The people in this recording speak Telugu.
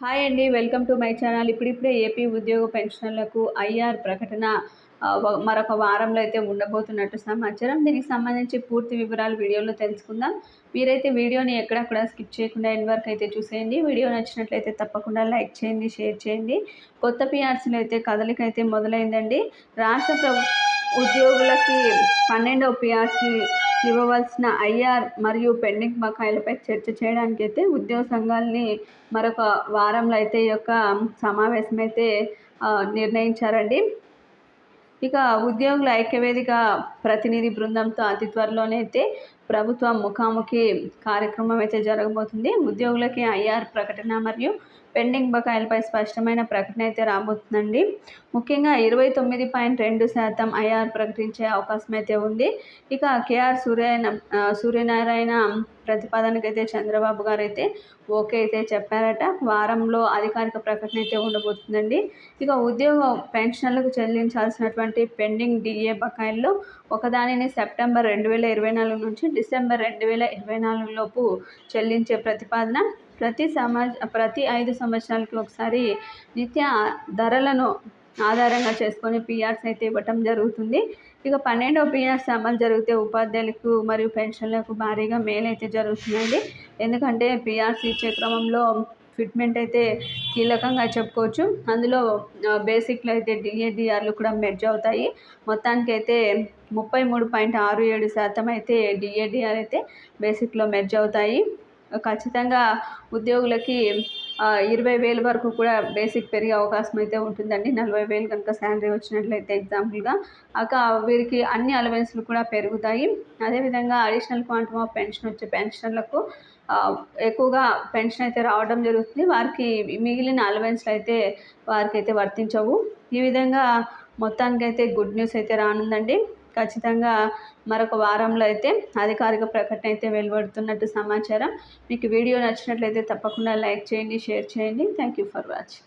హాయ్ అండి వెల్కమ్ టు మై ఛానల్. ఇప్పుడిప్పుడే ఏపీ ఉద్యోగ పెన్షన్లకు ఐఆర్ ప్రకటన మరొక వారంలో అయితే ఉండబోతున్నట్టు సమాచారం. దీనికి సంబంధించి పూర్తి వివరాలు వీడియోలో తెలుసుకుందాం. మీరైతే వీడియోని ఎక్కడక్కడ స్కిప్ చేయకుండా ఎండ్ వరకు అయితే చూసేయండి. వీడియో నచ్చినట్లయితే తప్పకుండా లైక్ చేయండి షేర్ చేయండి. కొత్త పిఆర్సీలు అయితే కదలిక అయితే మొదలైందండి. రాష్ట్ర ప్రభు ఉద్యోగులకి పన్నెండవ పిఆర్సీ ఇవ్వవలసిన ఐఆర్ మరియు పెండింగ్ బకాయిలపై చర్చ చేయడానికి అయితే ఉద్యోగ సంఘాలని మరొక వారంలో అయితే ఈ యొక్క సమావేశం అయితే నిర్ణయించారండి. ఇక ఉద్యోగుల ఐక్యవేదిక ప్రతినిధి బృందంతో అతి త్వరలోనే అయితే ప్రభుత్వ ముఖాముఖి కార్యక్రమం అయితే జరగబోతుంది. ఉద్యోగులకి ఐఆర్ ప్రకటన మరియు పెండింగ్ బకాయిలపై స్పష్టమైన ప్రకటన అయితే రాబోతుందండి. ముఖ్యంగా ఇరవై తొమ్మిది పాయింట్ రెండు శాతం ఐఆర్ ప్రకటించే అవకాశం అయితే ఉంది. ఇక కేఆర్ సూర్య సూర్యనారాయణ ప్రతిపాదనకైతే చంద్రబాబు గారు అయితే ఓకే అయితే చెప్పారట. వారంలో అధికారిక ప్రకటన అయితే ఉండబోతుందండి. ఇక ఉద్యోగ పెన్షన్లకు చెల్లించాల్సినటువంటి పెండింగ్ డిఏ బకాయిల్లో ఒకదానిని సెప్టెంబర్ రెండు వేల ఇరవై నాలుగు నుంచి డిసెంబర్ రెండు వేల ఇరవై నాలుగు లోపు చెల్లించే ప్రతిపాదన ప్రతి సమాజ ప్రతి ఐదు సంవత్సరాలకి ఒకసారి నిత్య ధరలను ఆధారంగా చేసుకొని పిఆర్స్ అయితే ఇవ్వటం జరుగుతుంది. ఇక పన్నెండవ పిఆర్స్ అమలు జరిగితే ఉపాధ్యాయులకు మరియు పెన్షన్లకు భారీగా మేలు అయితే జరుగుతుందండి. ఎందుకంటే పిఆర్స్ ఇచ్చే క్రమంలో ఫిట్మెంట్ అయితే కీలకంగా చెప్పుకోవచ్చు. అందులో బేసిక్లో అయితే డిఏడిఆర్లు కూడా మెర్జ్ అవుతాయి. మొత్తానికి అయితే ముప్పై మూడు పాయింట్ ఆరు ఏడు శాతం అయితే డిఏడిఆర్ అయితే బేసిక్లో మెర్జ్ అవుతాయి. ఖచ్చితంగా ఉద్యోగులకి ఇరవై వేల వరకు కూడా బేసిక్ పెరిగే అవకాశం అయితే ఉంటుందండి. నలభై వేలు కనుక శాలరీ వచ్చినట్లయితే ఎగ్జాంపుల్గా అక వీరికి అన్ని అలవెన్స్లు కూడా పెరుగుతాయి. అదేవిధంగా అడిషనల్ క్వాంటమ్ ఆఫ్ పెన్షన్ వచ్చే పెన్షన్లకు ఎక్కువగా పెన్షన్ అయితే రావడం జరుగుతుంది. వారికి మిగిలిన అలవెన్స్లు అయితే వారికి అయితే వర్తించవు. ఈ విధంగా మొత్తానికైతే గుడ్ న్యూస్ అయితే రానుందండి. ఖచ్చితంగా మరొక వారంలో అయితే అధికారిక ప్రకటన అయితే వెలువడుతున్నట్టు సమాచారం. మీకు వీడియో నచ్చినట్లయితే తప్పకుండా లైక్ చేయండి షేర్ చేయండి. Thank you for watching